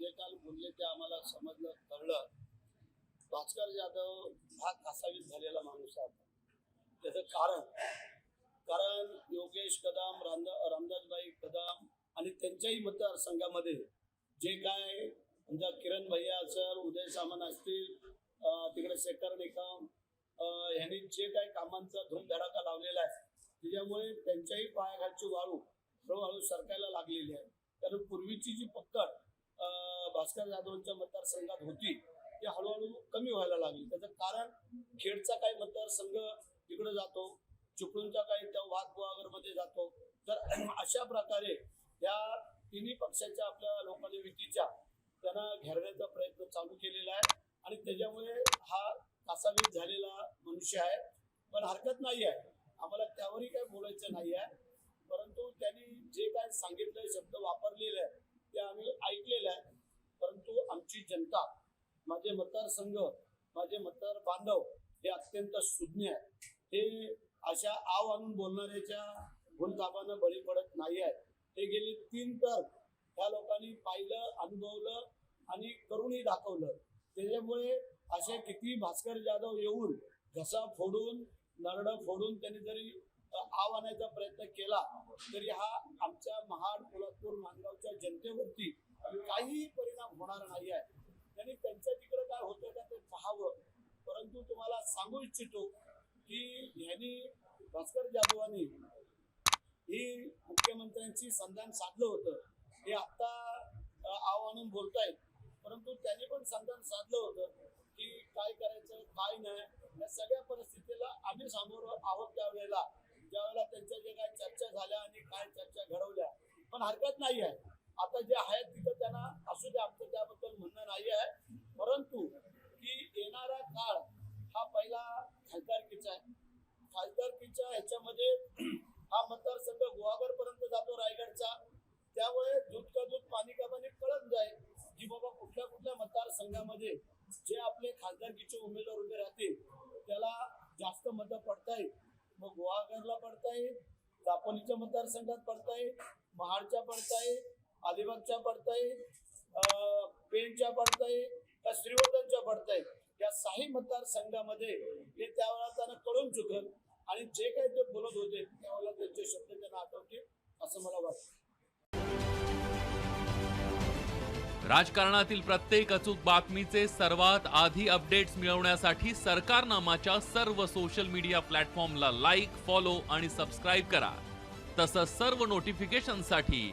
जे काल बोलले ते आम्हाला समजलं कळलं भास्कर जाधव हा कासावीस झालेला माणूस आहे आता. त्याचं कारण कारण योगेश कदम रामदा रामदासबाई कदम आणि त्यांच्याही मतदारसंघामध्ये जे काय समजा किरण भैया असेल उदय सामंत असतील तिकडे शेखर निकम ह्यांनी जे काही कामांचा धूमधडाका लावलेला आहे त्याच्यामुळे त्यांच्याही पायाघाटची वाळू हळूहळू सरकायला लागलेली आहे कारण पूर्वीची जी पकड भास्कर जाधवांच्या मतदारसंघात होती ती हळूहळू कमी व्हायला लागली. त्याचं कारण खेडचा काही मतदारसंघ तिकडे जातो चिपळूणचा काही त्या वाघ गुवागरमध्ये जातो. तर अशा प्रकारे या तिन्ही पक्षाच्या आपल्या लोकांनी युतीच्या त्यांना घेरण्याचा प्रयत्न चालू केलेला आहे. आणि त्याच्यामुळे हा कासावीस झालेला मनुष्य आहे. पण हरकत नाही आहे. आम्हाला त्यावरही काही बोलायचं नाही आहे. परंतु त्यांनी जे काय सांगितलं शब्द वापरलेले आहे ते आम्ही ऐकलेलं आहे जनता माझे मतदारसंघ माझे मतदार बांधव हे अत्यंत सुज्ञ आहे हे अशा आव आणून बोलणाऱ्याच्या गुणतापानं बळी पडत नाही आहे हे गेली तीन तर ह्या लोकांनी पाहिलं अनुभवलं आणि करूनही दाखवलं. त्याच्यामुळे असे किती भास्कर जाधव येऊन घसा फोडून नरडं फोडून त्यांनी जरी आव आणायचा प्रयत्न केला तरी हा आमच्या महाड पोलादपूर मानगावच्या जनतेवरती काहीही परिणाम होणार नाही आहे. त्यांनी त्यांच्या तिकडे काय होतं का ते पाहावं. परंतु तुम्हाला सांगू इच्छितो की यांनी भास्कर जाधवांनी ही मुख्यमंत्र्यांची संधान साधलं होतं. हे आता अ, आव आणून बोलतायत. परंतु त्यांनी पण संधान साधलं होतं की काय करायचं काय नाही. या सगळ्या परिस्थितीला आम्ही सामोर आहोत त्यावेळेला. ज्यावेळेला त्यांच्या जे काय चर्चा झाल्या आणि काय चर्चा घडवल्या. पण हरकत नाही आहे. आता जे आहेत तिथं त्यांना असू द्या आमचं त्याबद्दल म्हणणं नाही आहे परंतु की येणारा काळ हा पहिला खासदारकीचा आहे. खासदारकीच्या ह्याच्यामध्ये हा मतदारसंघ गुहागर पर्यंत जातो रायगडचा. त्यामुळे दूध का दूध पाणी का पाणी कळत जाईल की बाबा कुठल्या कुठल्या मतदारसंघामध्ये जे आपले खासदारकीचे उमेदवार उभे राहतील त्याला जास्त मतं पडतायत मग गुहागरला पडतायत दापोलीच्या मतदारसंघात पडतायत महाडच्या पडतायत येईल पडतायत अं, पेणच्या पडतायत का श्रीवर्धनच्या पडतायत या साही मतदारसंघामध्ये हे त्यावेळेला त्यांना कळून चुकल. आणि जे काही ते बोलत होते त्यावेळेला त्यांचे शब्द त्यांना आठवतील असं मला वाटतं. राजकारणातील प्रत्येक अचूक बातमीचे सर्वात आधी अपडेट्स मिळवण्यासाठी सरकारनामाच्या सर्व सोशल मीडिया प्लॅटफॉर्मला लाईक फॉलो आणि सबस्क्राईब करा. तसंच सर्व नोटिफिकेशनसाठी